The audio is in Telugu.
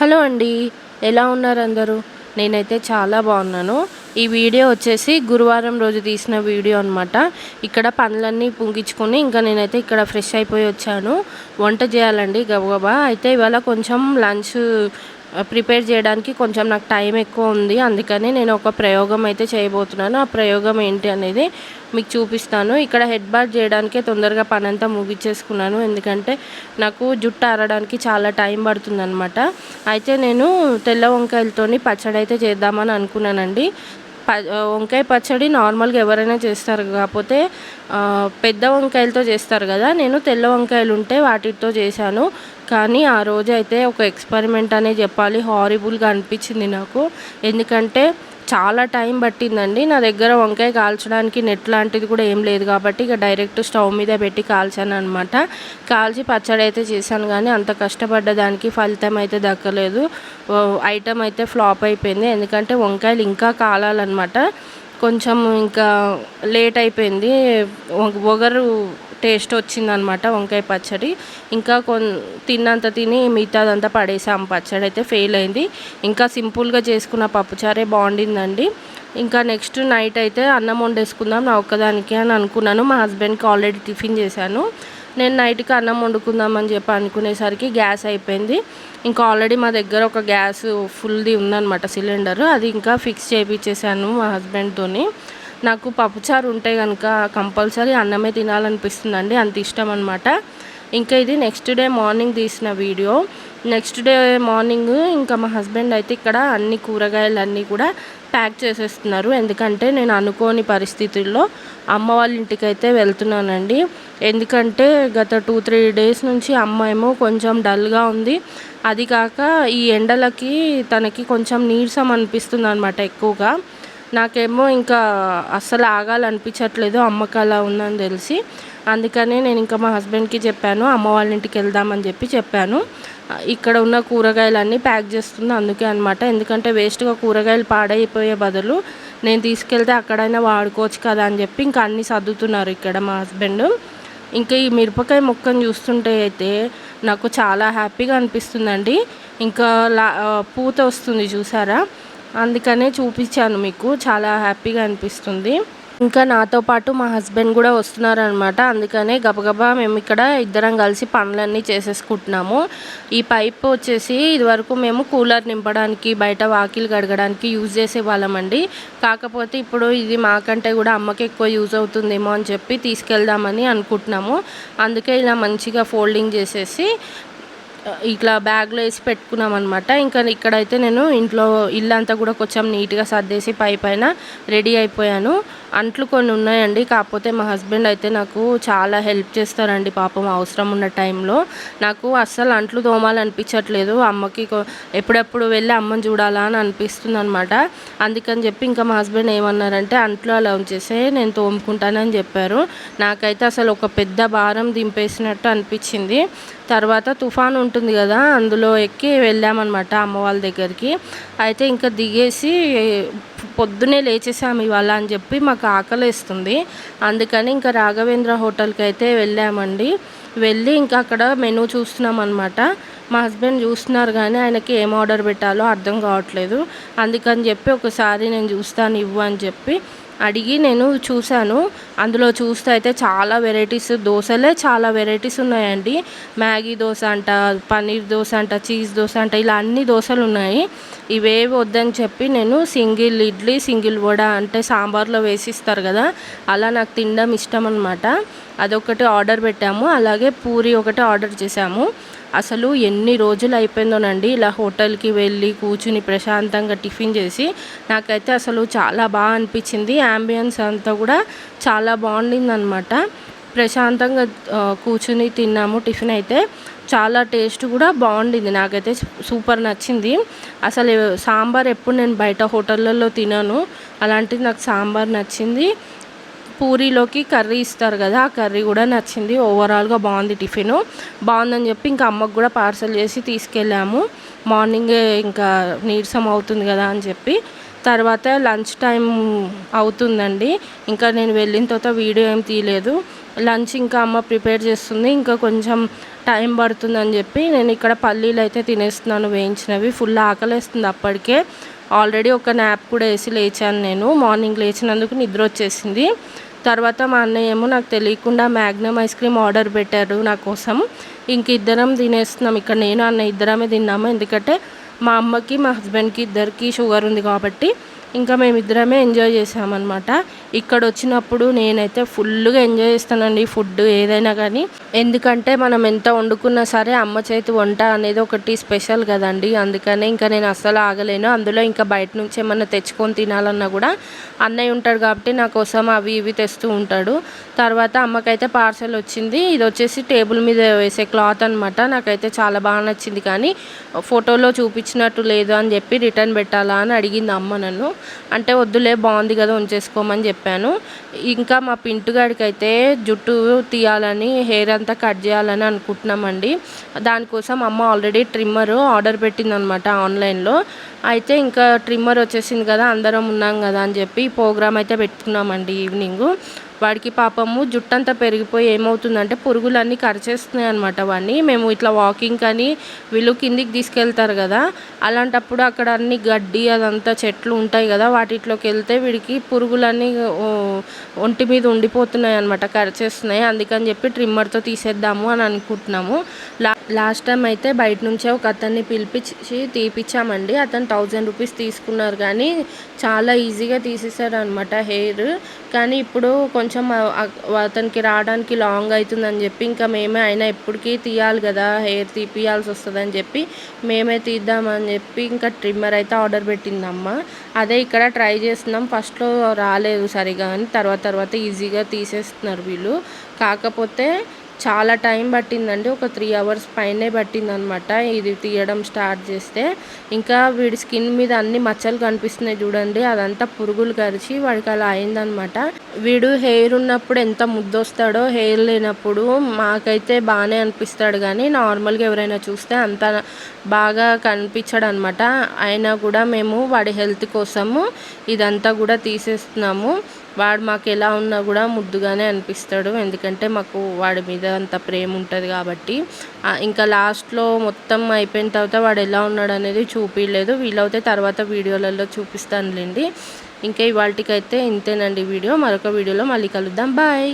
హలో అండి. ఎలా ఉన్నారు అందరూ? నేనైతే చాలా బాగున్నాను. ఈ వీడియో వచ్చేసి గురువారం రోజు తీసిన వీడియో అనమాట ఇక్కడ పనులన్నీ పుంగించుకొని ఇంకా నేనైతే ఇక్కడ ఫ్రెష్ అయిపోయి వచ్చాను. వంట చేయాలండి గబగబా. అయితే ఇవాళ కొంచెం లంచ్ ప్రిపేర్ చేయడానికి కొంచెం నాకు టైం ఎక్కువ ఉంది. అందుకని నేను ఒక ప్రయోగం అయితే చేయబోతున్నాను. ఆ ప్రయోగం ఏంటి అనేది మీకు చూపిస్తాను. ఇక్కడ హెడ్ బాత్ చేయడానికే తొందరగా పని అంతా ముగించేసుకున్నాను ఎందుకంటే నాకు జుట్టు ఆరడానికి చాలా టైం పడుతుందనమాట అయితే నేను తెల్ల వంకాయలతోని పచ్చడి అయితే చేద్దామని అనుకున్నానండి. ప వంకాయ పచ్చడి నార్మల్గా ఎవరైనా చేస్తారు. కాకపోతే పెద్ద వంకాయలతో చేస్తారు కదా. నేను తెల్ల వంకాయలు ఉంటే వాటితో చేశాను. కానీ ఆ రోజు అయితే ఒక ఎక్స్పెరిమెంట్ అనే చెప్పాలి. హారిబుల్గా అనిపించింది నాకు. ఎందుకంటే చాలా టైం పట్టిందండి. నా దగ్గర వంకాయ కాల్చడానికి నెట్ లాంటిది కూడా ఏం లేదు కాబట్టి ఇక డైరెక్ట్ స్టవ్ మీద పెట్టి కాల్చాను అనమాట కాల్చి పచ్చడి అయితే చేశాను కానీ అంత కష్టపడ్డ దానికి ఫలితం అయితే దక్కలేదు. ఐటమ్ అయితే ఫ్లాప్ అయిపోయింది. ఎందుకంటే వంకాయలు ఇంకా కాలాలన్నమాట. కొంచెం ఇంకా లేట్ అయిపోయింది. ఒ- ఒగరు టేస్ట్ వచ్చిందనమాట వంకాయ పచ్చడి. ఇంకా కొన్ తిన్నంత తిని మిగతాదంతా పడేసాం పచ్చడి అయితే ఫెయిల్ అయింది. ఇంకా సింపుల్గా చేసుకున్న పప్పుచారే బాగుండిందండి. ఇంకా నెక్స్ట్ నైట్ అయితే అన్నం వండేసుకుందాం. నా ఒక్కదానికి అని అనుకున్నాను. మా హస్బెండ్కి ఆల్రెడీ టిఫిన్ చేశాను. నేను నైట్కి అన్నం వండుకుందాం అని చెప్పి అనుకునేసరికి గ్యాస్ అయిపోయింది. ఇంకా ఆల్రెడీ మా దగ్గర ఒక గ్యాస్ ఫుల్ది ఉందన్నమాట సిలిండర్. అది ఇంకా ఫిక్స్ చేయించేసాను మా హస్బెండ్తోని. నాకు పప్పుచారు ఉంటే కనుక కంపల్సరీ అన్నమే తినాలనిపిస్తుందండి. అంత ఇష్టం అనమాట ఇంకా ఇది నెక్స్ట్ డే మార్నింగ్ తీసిన వీడియో. నెక్స్ట్ డే మార్నింగ్ ఇంకా మా హస్బెండ్ అయితే ఇక్కడ అన్ని కూరగాయలు అన్నీ కూడా ప్యాక్ చేసేస్తున్నారు. ఎందుకంటే నేను అనుకోని పరిస్థితుల్లో అమ్మ వాళ్ళ ఇంటికి అయితే వెళ్తున్నానండి. ఎందుకంటే గత టూ త్రీ డేస్ నుంచి అమ్మ ఏమో కొంచెం డల్గా ఉంది. అది కాక ఈ ఎండలకి తనకి కొంచెం నీరసం అనిపిస్తుంది అనమాట ఎక్కువగా. నాకేమో ఇంకా అస్సలు ఆగాలనిపించట్లేదు అమ్మకి అలా ఉందని తెలిసి. అందుకనే నేను ఇంకా మా హస్బెండ్కి చెప్పాను అమ్మ వాళ్ళ ఇంటికి వెళ్దామని చెప్పి చెప్పాను. ఇక్కడ ఉన్న కూరగాయలన్నీ ప్యాక్ చేస్తుంది అందుకే అనమాట ఎందుకంటే వేస్ట్గా కూరగాయలు పాడైపోయే బదులు నేను తీసుకెళ్తే అక్కడైనా వాడుకోవచ్చు కదా అని చెప్పి ఇంకా అన్నీ సర్దుతున్నారు ఇక్కడ మా హస్బెండ్. ఇంకా ఈ మిరపకాయ మొక్కను చూస్తుంటే అయితే నాకు చాలా హ్యాపీగా అనిపిస్తుందండి. ఇంకా లా పూత వస్తుంది చూసారా? అందుకనే చూపించాను మీకు. చాలా హ్యాపీగా అనిపిస్తుంది. ఇంకా నాతో పాటు మా హస్బెండ్ కూడా వస్తున్నారనమాట. అందుకనే గబగబా మేము ఇక్కడ ఇద్దరం కలిసి పనులన్నీ చేసేసుకుంటున్నాము. ఈ పైప్ వచ్చేసి ఇదివరకు మేము కూలర్ నింపడానికి బయట వాకిలు కడగడానికి యూజ్ చేసేవాళ్ళమండి కాకపోతే ఇప్పుడు ఇది మాకంటే కూడా అమ్మకి ఎక్కువ యూజ్ అవుతుందేమో అని చెప్పి తీసుకెళ్దామని అనుకుంటున్నాము. అందుకే ఇలా మంచిగా ఫోల్డింగ్ చేసేసి ఇట్లా బ్యాగ్లో వేసి పెట్టుకున్నాం అనమాట ఇంకా ఇక్కడైతే నేను ఇంట్లో ఇల్లు అంతా కూడా కొంచెం నీట్గా సర్దేసి పై పైన రెడీ అయిపోయాను. అంట్లు కొన్ని ఉన్నాయండి. కాకపోతే మా హస్బెండ్ అయితే నాకు చాలా హెల్ప్ చేస్తారండి పాపం అవసరం ఉన్న టైంలో నాకు అస్సలు అంట్లు తోమాలనిపించట్లేదు. అమ్మకి ఎప్పుడెప్పుడు వెళ్ళి అమ్మని చూడాలా అని అనిపిస్తుంది అనమాట అందుకని చెప్పి ఇంకా మా హస్బెండ్ ఏమన్నారంటే అంట్లు అలా ఉంచేసే నేను తోముకుంటానని చెప్పారు. నాకైతే అసలు ఒక పెద్ద భారం దింపేసినట్టు అనిపించింది. తర్వాత తుఫాన్ ఉంటుంది కదా అందులో ఎక్కి వెళ్ళామన్నమాట అమ్మ వాళ్ళ దగ్గరికి. అయితే ఇంకా దిగేసి పొద్దునే లేచేసాము ఇవాళ అని చెప్పి మాకు ఆకలిస్తుంది. అందుకని ఇంకా రాఘవేంద్ర హోటల్కి అయితే వెళ్ళామండి. వెళ్ళి ఇంకా అక్కడ మెనూ చూస్తున్నాం అనమాట మా హస్బెండ్ చూస్తున్నారు కానీ ఆయనకి ఏం ఆర్డర్ పెట్టాలో అర్థం కావట్లేదు. అందుకని చెప్పి ఒకసారి నేను చూస్తాను ఇవ్వు అని చెప్పి అడిగి నేను చూశాను. అందులో చూస్తే అయితే చాలా వెరైటీస్ దోశలే చాలా వెరైటీస్ ఉన్నాయండి. మ్యాగీ దోశ అంట పన్నీర్ దోశ అంట చీజ్ దోశ అంట ఇలా అన్ని దోశలు ఉన్నాయి. ఇవేవి వద్దని చెప్పి నేను సింగిల్ ఇడ్లీ సింగిల్ వడ అంటే సాంబార్లో వేసిస్తారు కదా అలా నాకు తినడం ఇష్టం అనమాట అదొకటి ఆర్డర్ పెట్టాము. అలాగే పూరి ఒకటి ఆర్డర్ చేశాము. అసలు ఎన్ని రోజులు అయిపోయిందోనండి ఇలా హోటల్కి వెళ్ళి కూర్చుని ప్రశాంతంగా టిఫిన్ చేసి నాకైతే అసలు చాలా బాగా అనిపించింది. యాంబియన్స్ అంతా కూడా చాలా బాగుండింది అనమాట ప్రశాంతంగా కూర్చుని తిన్నాము టిఫిన్ అయితే. చాలా టేస్ట్ కూడా బాగుండింది. నాకైతే సూపర్ నచ్చింది. అసలు సాంబార్ ఎప్పుడు నేను బయట హోటళ్ళల్లో తినను. అలాంటిది నాకు సాంబార్ నచ్చింది. పూరీలోకి కర్రీ ఇస్తారు కదా ఆ కర్రీ కూడా నచ్చింది. ఓవరాల్గా బాగుంది టిఫిన్. బాగుందని చెప్పి ఇంకా అమ్మకు కూడా పార్సల్ చేసి తీసుకెళ్ళాము. మార్నింగ్ ఇంకా నీరసం అవుతుంది కదా అని చెప్పి. తర్వాత లంచ్ టైం అవుతుందండి. ఇంకా నేను వెళ్ళిన తర్వాత వీడియో ఏం తీయలేదు. లంచ్ ఇంకా అమ్మ ప్రిపేర్ చేస్తుంది. ఇంకా కొంచెం టైం పడుతుందని చెప్పి నేను ఇక్కడ పల్లీలు అయితే తినేస్తున్నాను వేయించినవి. ఫుల్ ఆకలేస్తుంది అప్పటికే. ఆల్రెడీ ఒక నాప్ కూడా వేసి లేచాను నేను. మార్నింగ్ లేచినందుకు నిద్ర వచ్చేసింది. తర్వాత మా అన్నయ్య ఏమో నాకు తెలియకుండా మ్యాగ్నమ్ ఐస్ క్రీమ్ ఆర్డర్ పెట్టారు నా కోసం. ఇంక ఇద్దరం తినేస్తున్నాం. ఇక్కడ నేను అన్న ఇద్దరమే తిన్నాము. ఎందుకంటే మా అమ్మకి మా హస్బెండ్కి ఇద్దరికి షుగర్ ఉంది కాబట్టి ఇంకా మేమిద్దరమే ఎంజాయ్ చేసామన్నమాట. ఇక్కడ వచ్చినప్పుడు నేనైతే ఫుల్గా ఎంజాయ్ చేస్తానండి ఫుడ్ ఏదైనా కానీ. ఎందుకంటే మనం ఎంత వండుకున్నా సరే అమ్మ చేతి వంట అనేది ఒకటి స్పెషల్ కదండి. అందుకనే ఇంకా నేను అస్సలు ఆగలేను. అందులో ఇంకా బయట నుంచి ఏమన్నా తెచ్చుకొని తినాలన్నా కూడా అన్నయ్య ఉంటాడు కాబట్టి నా కోసం అవి ఇవి తెస్తూ ఉంటాడు. తర్వాత అమ్మకైతే పార్సల్ వచ్చింది. ఇది వచ్చేసి టేబుల్ మీద వేసే క్లాత్ అనమాట నాకైతే చాలా బాగా నచ్చింది కానీ ఫోటోలో చూపించినట్టు లేదు అని చెప్పి రిటర్న్ పెట్టాలా అని అడిగింది అమ్మ నన్ను. అంటే వద్దులే బాగుంది కదా ఉంచేసుకోమని చెప్పాను. ఇంకా మా పింటుగాడికి అయితే జుట్టు తీయాలని హెయిర్ అంతా కట్ చేయాలని అనుకుంటున్నామండి. దానికోసం అమ్మ ఆల్రెడీ ట్రిమ్మర్ ఆర్డర్ పెట్టిందనమాట ఆన్లైన్లో. అయితే ఇంకా ట్రిమ్మర్ వచ్చేసింది కదా అందరం ఉన్నాం కదా అని చెప్పి ప్రోగ్రామ్ అయితే పెట్టుకున్నామండి ఈవినింగ్. వాడికి పాపము జుట్టంతా పెరిగిపోయి ఏమవుతుందంటే పురుగులన్నీ కరిచేస్తున్నాయి అనమాట వాడిని. మేము ఇట్లా వాకింగ్ కానీ వీళ్ళు కిందికి తీసుకెళ్తారు కదా అలాంటప్పుడు అక్కడ అన్ని గడ్డి అదంతా చెట్లు ఉంటాయి కదా వాటిలోకి వెళ్తే వీడికి పురుగులన్నీ ఒంటి మీద ఉండిపోతున్నాయి అనమాట కరిచేస్తున్నాయి. అందుకని చెప్పి ట్రిమ్మర్తో తీసేద్దాము అని అనుకుంటున్నాము. లా లాస్ట్ టైం అయితే బయట నుంచే ఒక అతన్ని పిలిపించి తీపిచ్చామండి. అతను థౌజండ్ రూపీస్ తీసుకున్నారు కానీ చాలా ఈజీగా తీసేసారు అనమాట హెయిర్. కానీ ఇప్పుడు కొంచెం కొంచెం అతనికి రావడానికి లాంగ్ అవుతుందని చెప్పి ఇంకా మేమే అయినా ఎప్పటికీ తీయాలి కదా హెయిర్ తీపియాల్సి వస్తుందని చెప్పి మేమే తీద్దామని చెప్పి ఇంకా ట్రిమ్మర్ అయితే ఆర్డర్ పెట్టిందమ్మ. అదే ఇక్కడ ట్రై చేస్తున్నాం. ఫస్ట్లో రాలేదు సరిగా అని తర్వాత తర్వాత ఈజీగా తీసేస్తున్నారు వీళ్ళు. కాకపోతే చాలా టైం పట్టిందండి. ఒక త్రీ అవర్స్ పైనే పట్టిందనమాట. ఇది తీయడం స్టార్ట్ చేస్తే ఇంకా వీడి స్కిన్ మీద అన్ని మచ్చలు కనిపిస్తున్నాయి చూడండి. అదంతా పురుగులు కరిచి వాడికి అలా అయిందనమాట. వీడు హెయిర్ ఉన్నప్పుడు ఎంత ముద్దొస్తాడో హెయిర్ లేనప్పుడు మాకైతే బాగానే అనిపిస్తాడు కానీ నార్మల్గా ఎవరైనా చూస్తే అంత బాగా కనిపించాడు అనమాట అయినా కూడా మేము వాడి హెల్త్ కోసము ఇదంతా కూడా తీసేస్తున్నాము. వాడు మాకు ఎలా ఉన్నా కూడా ముద్దుగానే అనిపిస్తాడు. ఎందుకంటే మాకు వాడి మీద అంత ప్రేమ ఉంటుంది కాబట్టి. ఇంకా లాస్ట్లో మొత్తం అయిపోయిన తర్వాత వాడు ఎలా ఉన్నాడు అనేది చూపించలేదు వీలైతే తర్వాత వీడియోలలో చూపిస్తానులేండి. ఇంకా ఇవాళకైతే ఇంతేనండి వీడియో. మరొక వీడియోలో మళ్ళీ కలుద్దాం. బాయ్.